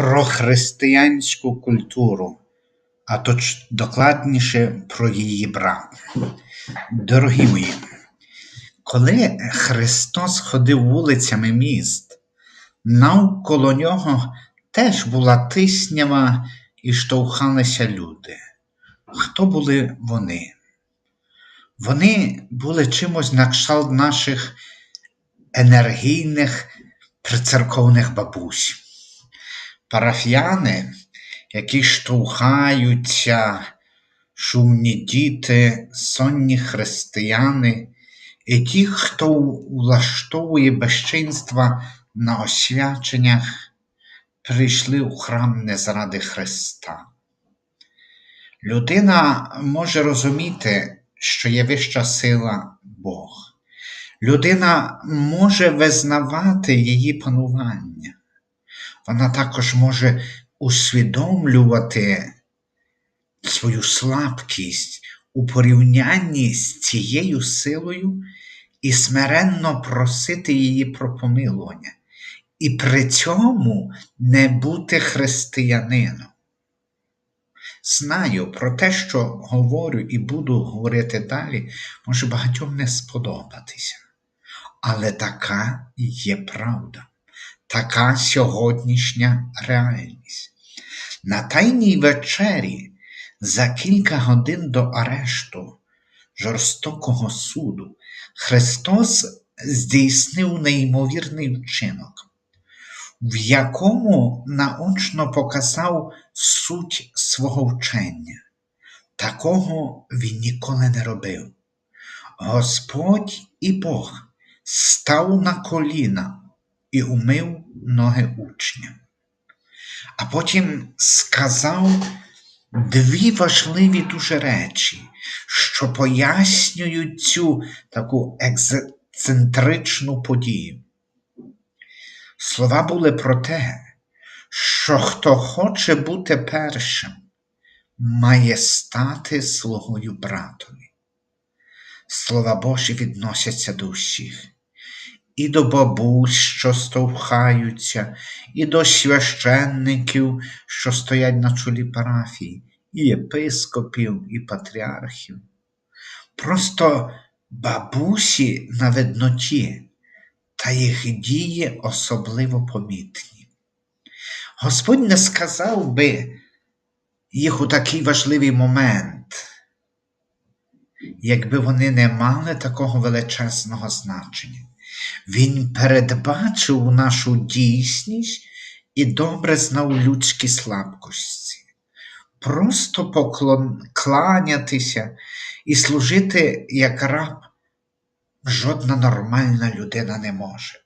про християнську культуру, а точ докладніше про її брак. Дорогі мої, коли Христос ходив вулицями міст, навколо нього теж була тиснява і штовхалися люди. Хто були вони? Вони були чимось на кшталт наших енергійних прицерковних бабусь. Парафіяни, які штовхаються, шумні діти, сонні християни, і ті, хто влаштовує безчинства на освяченнях, прийшли у храм не заради Христа. Людина може розуміти, що є вища сила Бог. Людина може визнавати її панування. Вона також може усвідомлювати свою слабкість у порівнянні з цією силою і смиренно просити її про помилування, і при цьому не бути християнином. Знаю про те, що говорю і буду говорити далі, може багатьом не сподобатися. Але така є правда, така сьогоднішня реальність. На Тайній вечері за кілька годин до арешту жорстокого суду Христос здійснив неймовірний вчинок в якому наочно показав суть свого вчення. Такого він ніколи не робив. Господь і Бог став на коліна і умив ноги учням. А потім сказав дві важливі дуже речі, що пояснюють цю таку ексцентричну подію. Слова були про те, що хто хоче бути першим, має стати слугою братові. Слова Божі відносяться до всіх, і до бабусь, що стовхаються, і до священників, що стоять на чолі парафії, і єпископів, і патріархів. Просто бабусі на видноті та їх дії особливо помітні. Господь не сказав би їх у такий важливий момент, якби вони не мали такого величезного значення. Він передбачив нашу дійсність і добре знав людські слабкості. Просто поклонятися і служити як раб жодна нормальна людина не може.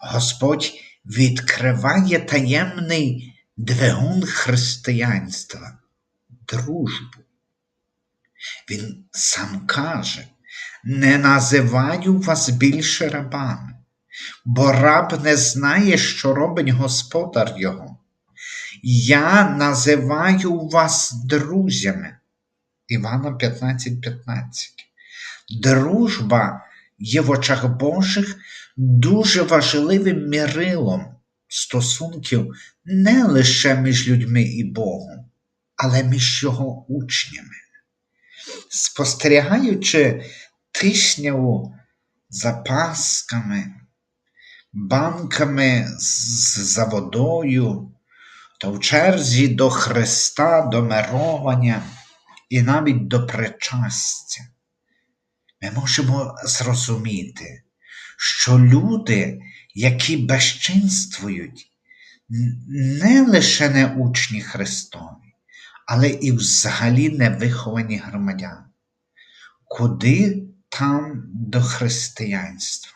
Господь відкриває таємний двигун християнства, дружбу. Він сам каже, не називаю вас більше рабами, бо раб не знає, що робить господар його. Я називаю вас друзями. Івана 15:15. 15. Дружба є в очах Божих дуже важливим мірилом стосунків не лише між людьми і Богом, але між його учнями. Спостерігаючи тишняву за пасками, банками за водою, та в черзі до Христа, до мировання і навіть до причастя ми можемо зрозуміти, що люди, які безчинствують, не лише не учні Христові, але і взагалі не виховані громадяни. Куди там до християнства?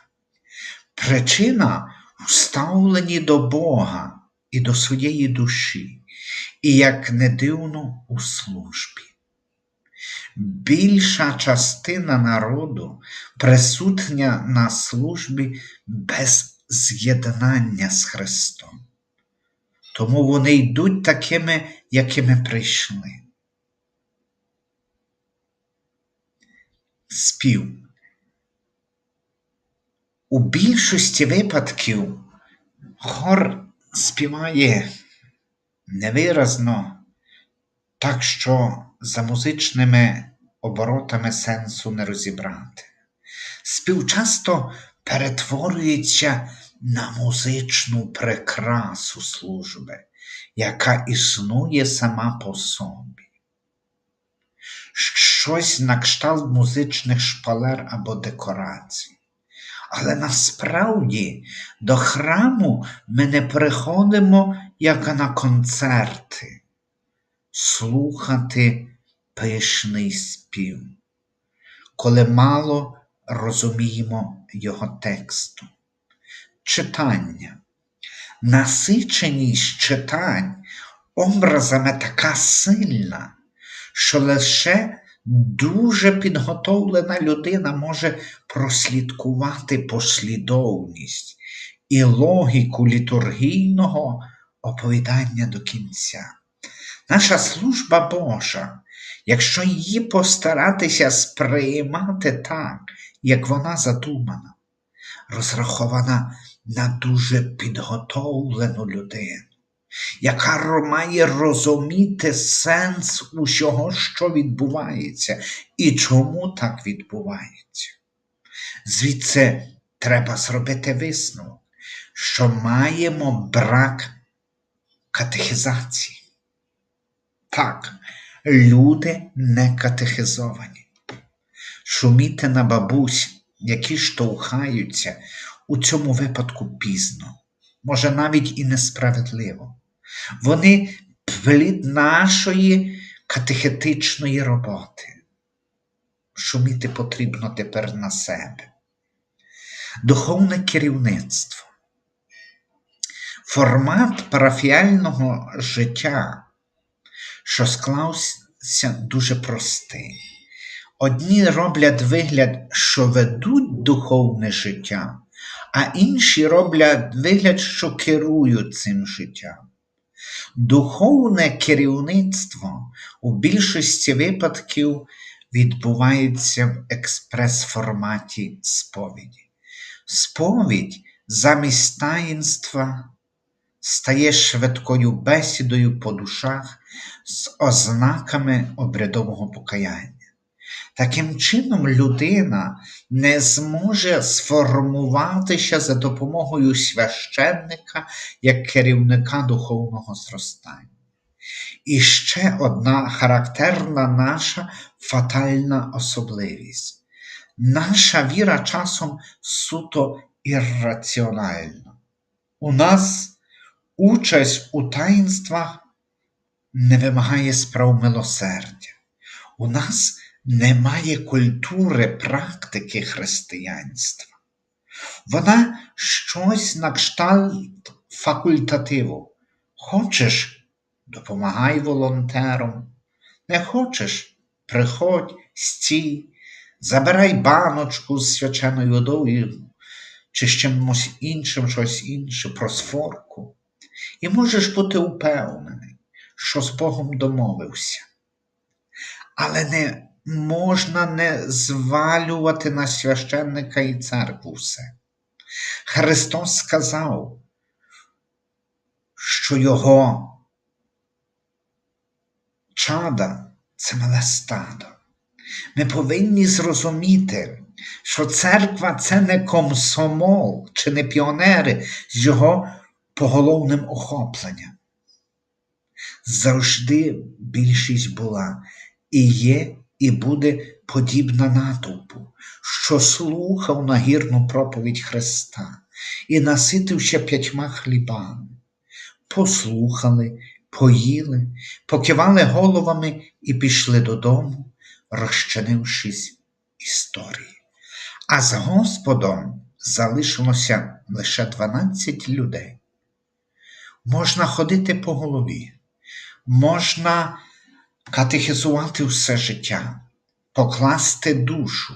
Причина вставлені до Бога і до своєї душі, і, як не дивно, у службі більша частина народу присутня на службі без з'єднання з Христом. Тому вони йдуть такими, якими прийшли. Спів. У більшості випадків хор співає невиразно, так що за музичними оборотами сенсу не розібрати. Спів часто перетворюється на музичну прикрасу служби, яка існує сама по собі. Щось на кшталт музичних шпалер або декорацій. Але насправді до храму ми не приходимо як на концерти, слухати пишний спів, коли мало розуміємо його тексту. Читання. Насиченість читань образами така сильна, що лише дуже підготовлена людина може прослідкувати послідовність і логіку літургійного оповідання до кінця. Наша служба Божа, якщо її постаратися сприймати так, як вона задумана, розрахована на дуже підготовлену людину, яка має розуміти сенс усього, що відбувається, і чому так відбувається. Звідси треба зробити висновок, що маємо брак катехізації. Так, люди не катехизовані. Шуміти на бабусь, які штовхаються у цьому випадку пізно, може навіть і несправедливо. Вони плід нашої катехетичної роботи. Шуміти потрібно тепер на себе. Духовне керівництво. Формат парафіального життя, що склався дуже простий. Одні роблять вигляд, що ведуть духовне життя, а інші роблять вигляд, що керують цим життям. Духовне керівництво у більшості випадків відбувається в експрес-форматі сповіді. Сповідь замість таїнства стає швидкою бесідою по душах з ознаками обрядового покаяння. Таким чином, людина не зможе сформуватися за допомогою священника як керівника духовного зростання. І ще одна характерна наша фатальна особливість. Наша віра часом суто ірраціональна. У нас участь у таїнствах не вимагає справ милосердя. У нас немає культури практики християнства. Вона щось на кшталт факультативу. Хочеш, допомагай волонтерам. Не хочеш, приходь, стій, забирай баночку з свяченою водою чи з чимось іншим, щось інше, просфорку. І можеш бути упевнений, що з Богом домовився. Але не можна не звалювати на священника і церкву все. Христос сказав, що Його чада це мале стадо. Ми повинні зрозуміти, що церква це не комсомол чи не піонери з його поголовним охопленням. Завжди більшість була і є і буде подібна натовпу, що слухав нагірну проповідь Христа і наситився п'ятьма хлібами. Послухали, поїли, покивали головами і пішли додому, розчинившись історії. А з Господом залишилося лише 12 людей. Можна ходити по голові, можна катехізувати все життя, покласти душу,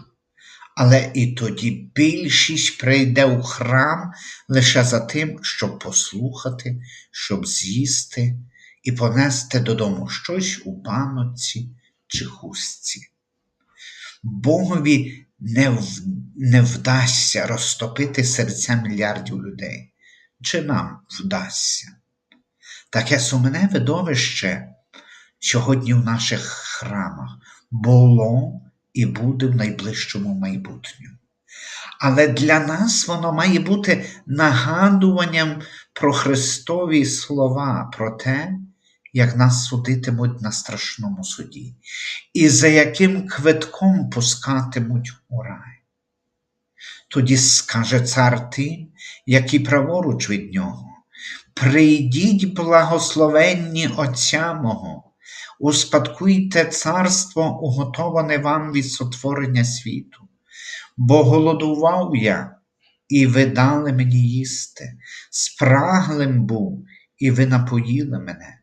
але і тоді більшість прийде у храм лише за тим, щоб послухати, щоб з'їсти і понести додому щось у баноці чи хустці. Богові не, в... не вдасться розтопити серця мільярдів людей, чи нам вдасться. Таке сумне видовище сьогодні в наших храмах було і буде в найближчому майбутньому. Але для нас воно має бути нагадуванням про Христові слова, про те, як нас судитимуть на страшному суді, і за яким квитком пускатимуть у рай. Тоді скаже цар тим, які праворуч від нього. Прийдіть, благословенні Отця мого, успадкуйте царство, уготоване вам від сотворення світу, бо голодував я, і ви дали мені їсти, спраглим був, і ви напоїли мене,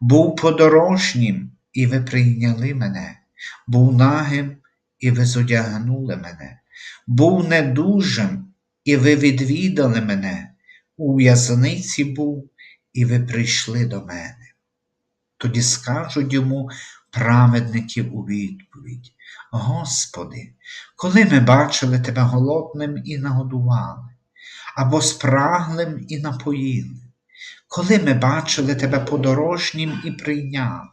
був подорожнім, і ви прийняли мене, був нагим, і ви зодягнули мене, був недужим, і ви відвідали мене. У в'язниці був, і ви прийшли до мене. Тоді скажуть йому праведники у відповідь: Господи, коли ми бачили Тебе голодним і нагодували, або спраглим і напоїли, коли ми бачили Тебе подорожнім і прийняли,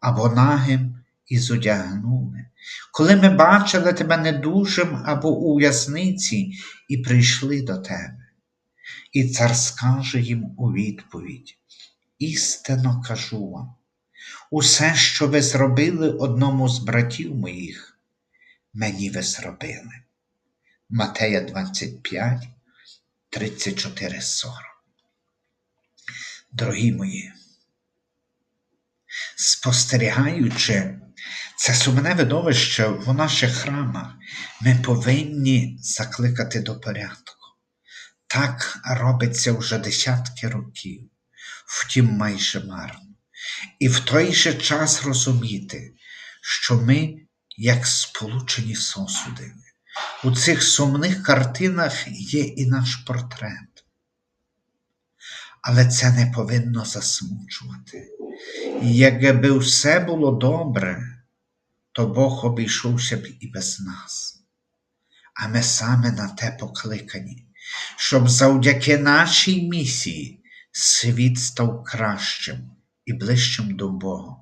або нагим і зодягнули, коли ми бачили Тебе недужим або у в'язниці і прийшли до Тебе. І цар скаже їм у відповідь: Істинно кажу вам, усе, що ви зробили одному з братів моїх, мені ви зробили. Матея 25, 34, 40. Дорогі мої, спостерігаючи це сумне видовище в наших храмах, ми повинні закликати до порядку. Так робиться вже десятки років, втім майже марно. І в той же час розуміти, що ми, як сполучені сосуди, у цих сумних картинах є і наш портрет. Але це не повинно засмучувати. Якби все було добре, то Бог обійшовся б і без нас. А ми саме на те покликані щоб завдяки нашій місії світ став кращим і ближчим до Бога,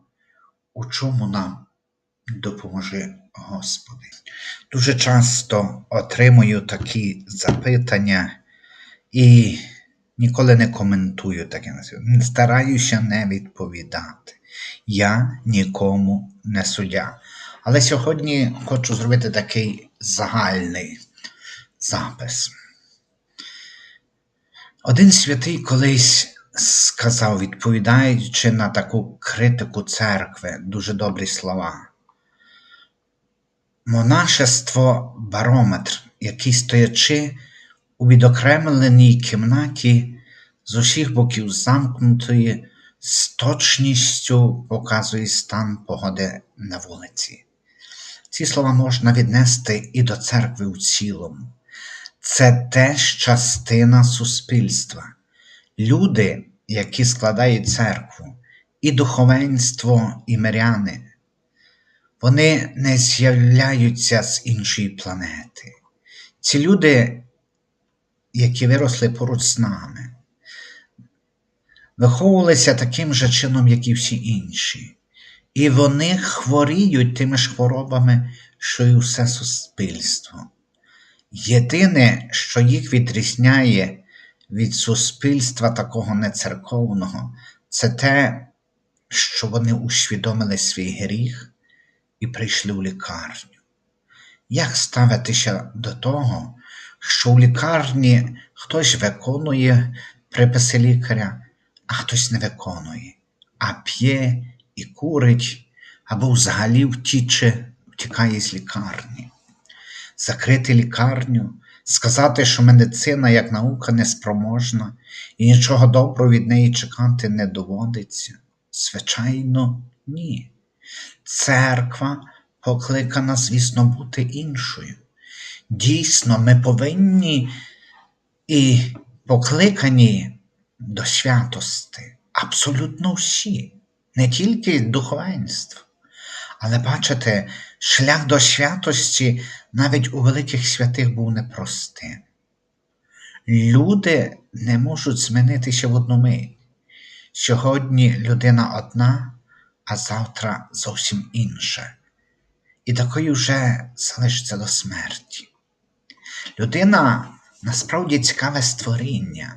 у чому нам допоможе Господи. Дуже часто отримую такі запитання і ніколи не коментую таке. Стараюся не відповідати. Я нікому не суддя. Але сьогодні хочу зробити такий загальний запис. Один святий колись сказав, відповідаючи на таку критику церкви, дуже добрі слова. Монашество барометр, який стоячи у відокремленій кімнаті з усіх боків замкнутої, з точністю показує стан погоди на вулиці. Ці слова можна віднести і до церкви у цілому це теж частина суспільства. Люди, які складають церкву, і духовенство, і миряни, вони не з'являються з іншої планети. Ці люди, які виросли поруч з нами, виховувалися таким же чином, як і всі інші. І вони хворіють тими ж хворобами, що й усе суспільство. Єдине, що їх відрізняє від суспільства такого нецерковного, це те, що вони усвідомили свій гріх і прийшли в лікарню. Як ставитися до того, що в лікарні хтось виконує приписи лікаря, а хтось не виконує, а п'є і курить, або взагалі втіче, втікає з лікарні? Закрити лікарню, сказати, що медицина як наука неспроможна і нічого доброго від неї чекати не доводиться? Звичайно, ні. Церква покликана, звісно, бути іншою. Дійсно, ми повинні і покликані до святости абсолютно всі, не тільки духовенство. Але бачите, шлях до святості навіть у великих святих був непростим. Люди не можуть змінитися в одну мить. Сьогодні людина одна, а завтра зовсім інша. І такою вже залишиться до смерті. Людина насправді цікаве створіння.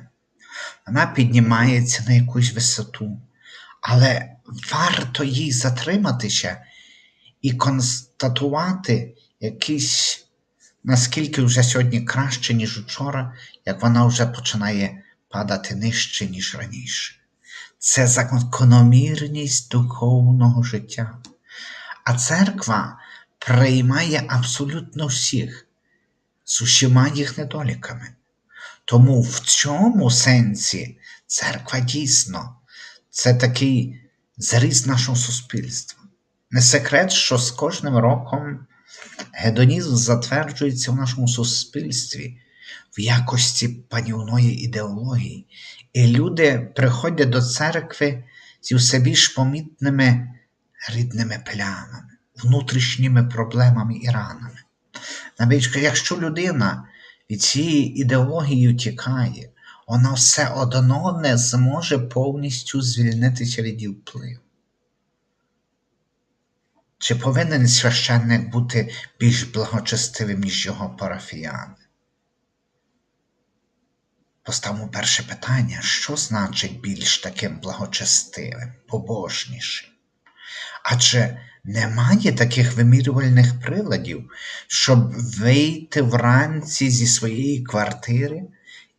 Вона піднімається на якусь висоту, але варто їй затриматися і констатувати якийсь, наскільки вже сьогодні краще, ніж вчора, як вона вже починає падати нижче, ніж раніше. Це закономірність духовного життя. А церква приймає абсолютно всіх з усіма їх недоліками. Тому в цьому сенсі церква дійсно це такий зріз нашого суспільства. Не секрет, що з кожним роком гедонізм затверджується в нашому суспільстві в якості панівної ідеології, і люди приходять до церкви зі все більш помітними рідними плямами, внутрішніми проблемами і ранами. Навіть якщо людина від цієї ідеології втікає, вона все одно не зможе повністю звільнитися від її впливу. Чи повинен священник бути більш благочестивим, ніж його парафіяни? Поставимо перше питання, що значить більш таким благочестивим, побожнішим? Адже немає таких вимірювальних приладів, щоб вийти вранці зі своєї квартири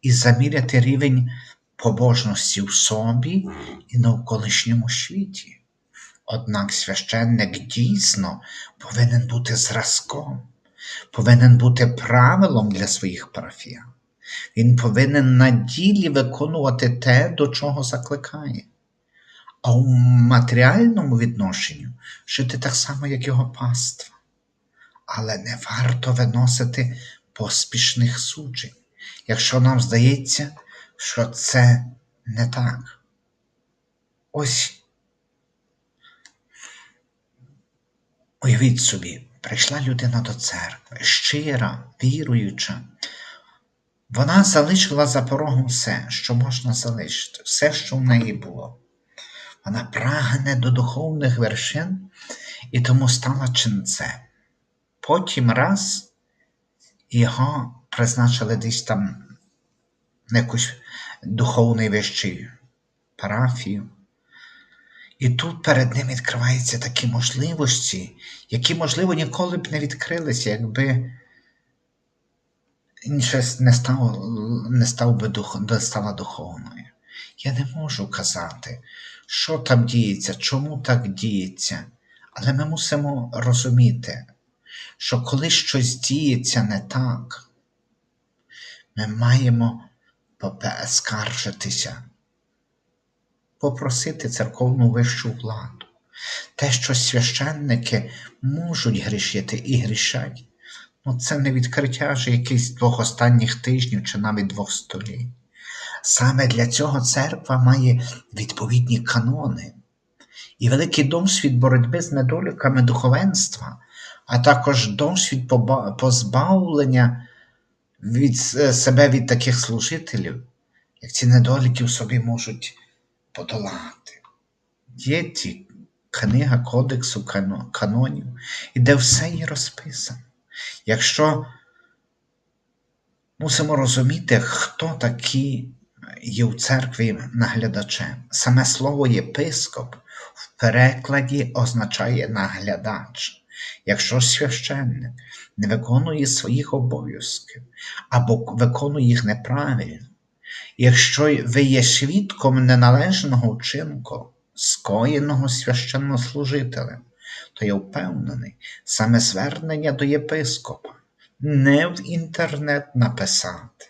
і заміряти рівень побожності в собі і навколишньому світі. Однак священник дійсно повинен бути зразком, повинен бути правилом для своїх парафіян. Він повинен на ділі виконувати те, до чого закликає. А у матеріальному відношенню жити так само, як його паства. Але не варто виносити поспішних суджень, якщо нам здається, що це не так. Ось уявіть собі, прийшла людина до церкви, щира, віруюча. Вона залишила за порогом все, що можна залишити, все, що в неї було. Вона прагне до духовних вершин і тому стала ченцем. Потім раз його призначили десь там на якусь духовний вищий парафію. І тут перед ним відкриваються такі можливості, які, можливо, ніколи б не відкрилися, якби щось не став, не став би дух, не стала духовною. Я не можу казати, що там діється, чому так діється. Але ми мусимо розуміти, що коли щось діється не так, ми маємо скаржитися, попросити церковну вищу владу. Те, що священники можуть грішити і грішать, ну це не відкриття ж якихось двох останніх тижнів чи навіть двох століть. Саме для цього церква має відповідні канони і великий досвід боротьби з недоліками духовенства, а також досвід позбавлення від себе від таких служителів, як ці недоліки в собі можуть подолати. Є ті книга Кодексу канонів, і де все є розписано. Якщо мусимо розуміти, хто такі є в церкві наглядачем. Саме слово єпископ в перекладі означає наглядач. Якщо священник не виконує своїх обов'язків або виконує їх неправильно, якщо ви є свідком неналежного вчинку, скоєного священнослужителем, то я впевнений, саме звернення до єпископа не в інтернет написати,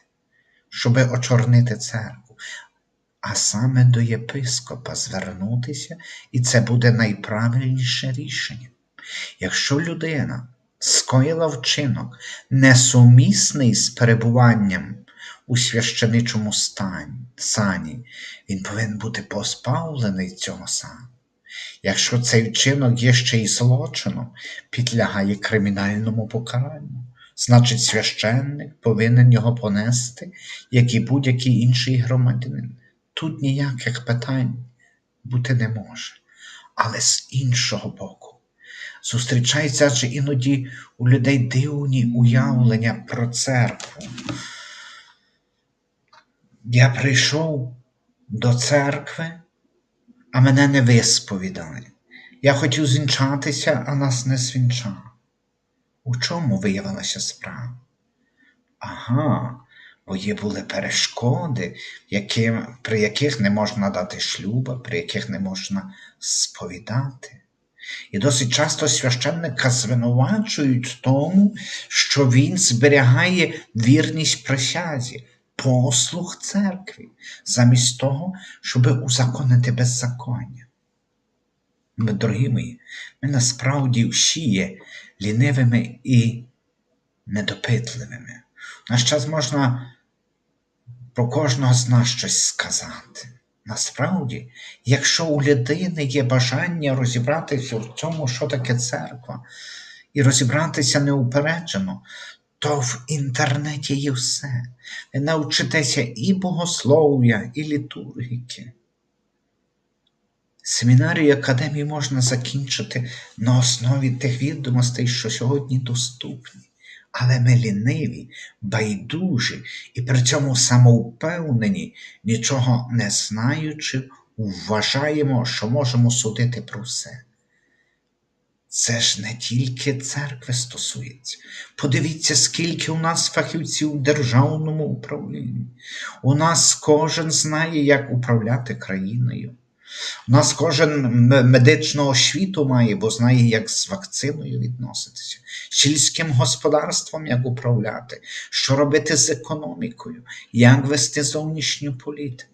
щоби очорнити церкву, а саме до єпископа звернутися, і це буде найправильніше рішення. Якщо людина скоїла вчинок, несумісний з перебуванням у священичому стані, сані, він повинен бути позбавлений цього сану. Якщо цей вчинок є ще й злочином, підлягає кримінальному покаранню. Значить, священник повинен його понести, як і будь-який інший громадянин. Тут ніяких питань бути не може. Але з іншого боку, зустрічається адже іноді у людей дивні уявлення про церкву. Я прийшов до церкви, а мене не висповідали. Я хотів звінчатися, а нас не звінчали. У чому виявилася справа? Ага, бо є були перешкоди, які, при яких не можна дати шлюба, при яких не можна сповідати. І досить часто священника звинувачують тому, що він зберігає вірність присязі, послуг церкві, замість того, щоб узаконити беззаконня. Ми, дорогі мої, ми насправді всі є лінивими і недопитливими. Наш час можна про кожного з нас щось сказати. Насправді, якщо у людини є бажання розібратися в цьому, що таке церква, і розібратися неупереджено, то в інтернеті є все. Ви навчитеся і богослов'я, і літургіки. Семінарію академії можна закінчити на основі тих відомостей, що сьогодні доступні. Але ми ліниві, байдужі і при цьому самовпевнені, нічого не знаючи, вважаємо, що можемо судити про все. Це ж не тільки церкви стосується. Подивіться, скільки у нас фахівців у державному управлінні. У нас кожен знає, як управляти країною. У нас кожен медичну освіту має, бо знає, як з вакциною відноситися, сільським господарством як управляти, що робити з економікою, як вести зовнішню політику.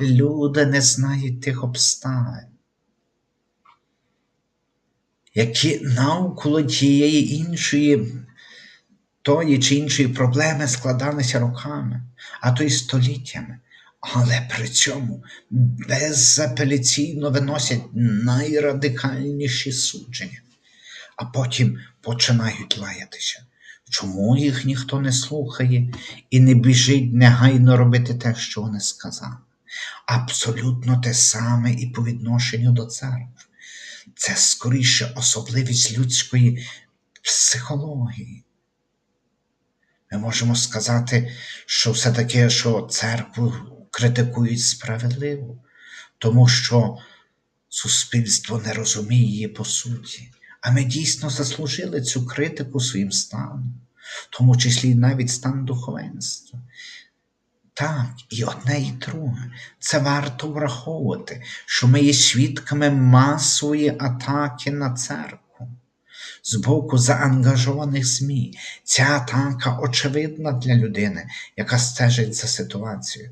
Люди не знають тих обставин, які навколо тієї іншої, тої чи іншої проблеми складалися роками, а то й століттями але при цьому безапеляційно виносять найрадикальніші судження, а потім починають лаятися. Чому їх ніхто не слухає і не біжить негайно робити те, що вони сказали? Абсолютно те саме і по відношенню до церкви. Це скоріше особливість людської психології. Ми можемо сказати, що все таке, що церкву критикують справедливо, тому що суспільство не розуміє її по суті. А ми дійсно заслужили цю критику своїм станом, в тому числі навіть стан духовенства. Так, і одне, і друге. Це варто враховувати, що ми є свідками масової атаки на церкву. З боку заангажованих ЗМІ. Ця атака очевидна для людини, яка стежить за ситуацією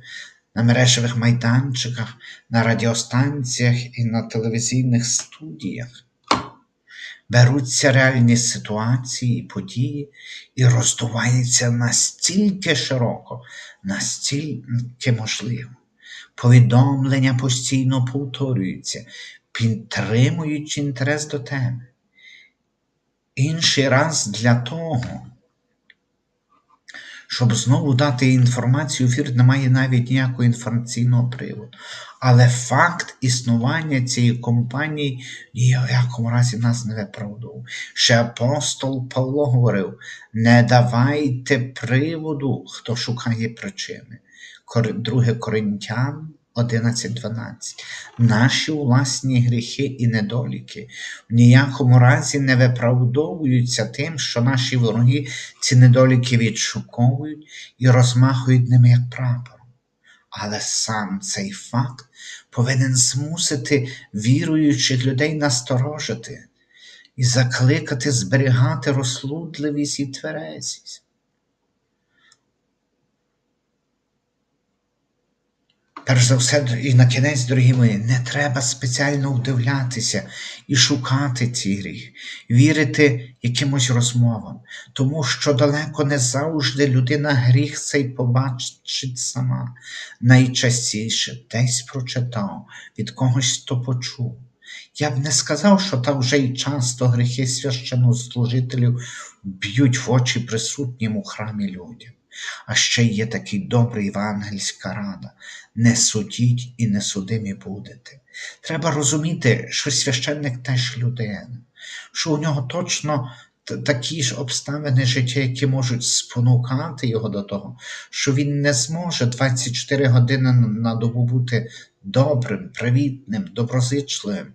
на мережевих майданчиках, на радіостанціях і на телевізійних студіях. Беруться реальні ситуації і події і роздуваються настільки широко, настільки можливо. Повідомлення постійно повторюються, підтримуючи інтерес до теми. Інший раз для того, щоб знову дати інформацію, ефір немає навіть ніякого інформаційного приводу. Але факт існування цієї компанії ні в якому разі нас не виправдовує. Ще апостол Павло говорив: не давайте приводу, хто шукає причини. 2 Коринтян 11.12. Наші власні гріхи і недоліки в ніякому разі не виправдовуються тим, що наші вороги ці недоліки відшуковують і розмахують ними як прапор. Але сам цей факт повинен змусити віруючих людей насторожити і закликати зберігати розсудливість і тверезість. Перш за все, і на кінець, дорогі мої, не треба спеціально вдивлятися і шукати ці гріх, вірити якимось розмовам, тому що далеко не завжди людина гріх цей побачить сама. Найчастіше десь прочитав, від когось то почув. Я б не сказав, що так вже й часто гріхи священнослужителів б'ють в очі присутнім у храмі людям. А ще є такий добрий євангельська рада. Не судіть і не судимі будете. Треба розуміти, що священник теж людина, що у нього точно такі ж обставини життя, які можуть спонукати його до того, що він не зможе 24 години на добу бути добрим, привітним, доброзичливим,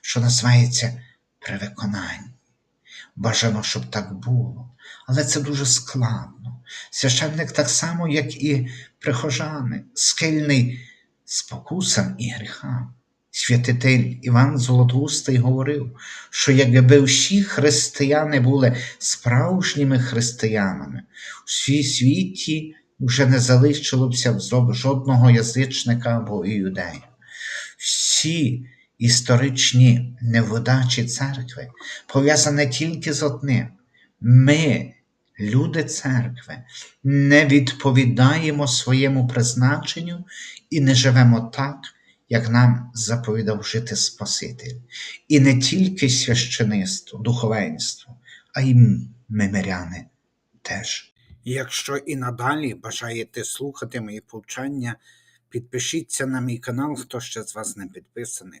що називається при виконанні. Бажано, щоб так було, але це дуже складно. Священник так само, як і прихожани, схильний спокусам і гріхам. Святитель Іван Золотоустий говорив, що якби всі християни були справжніми християнами, у свій світі вже не залишилося б жодного язичника або іудея. Всі історичні невдачі церкви пов'язані тільки з одним. Ми, люди церкви, не відповідаємо своєму призначенню і не живемо так, як нам заповідав жити Спаситель. І не тільки священництво, духовенство, а й мемиряни теж. Якщо і надалі бажаєте слухати мої повчання, підпишіться на мій канал, хто ще з вас не підписаний.